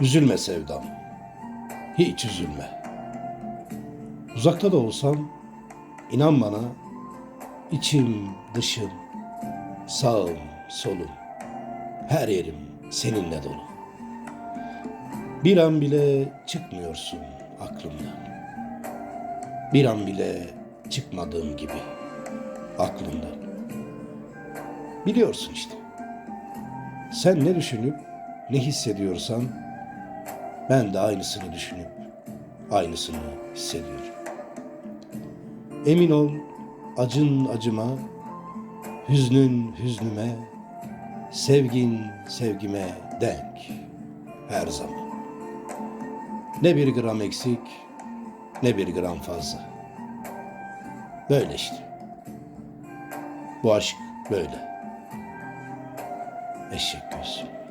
Üzülme sevdam. Hiç üzülme. Uzakta da olsam inan bana içim, dışım, sağım, solum, her yerim seninle dolu. Bir an bile çıkmıyorsun aklımdan. Bir an bile çıkmadığım gibi aklımdan. Biliyorsun işte. Sen ne düşünüp ne hissediyorsan ben de aynısını düşünüp aynısını hissediyorum. Emin ol acın acıma, hüznün hüznüme, sevgin sevgime denk her zaman. Ne bir gram eksik, ne bir gram fazla. Böyle işte. Bu aşk böyle. Eşek gözüm.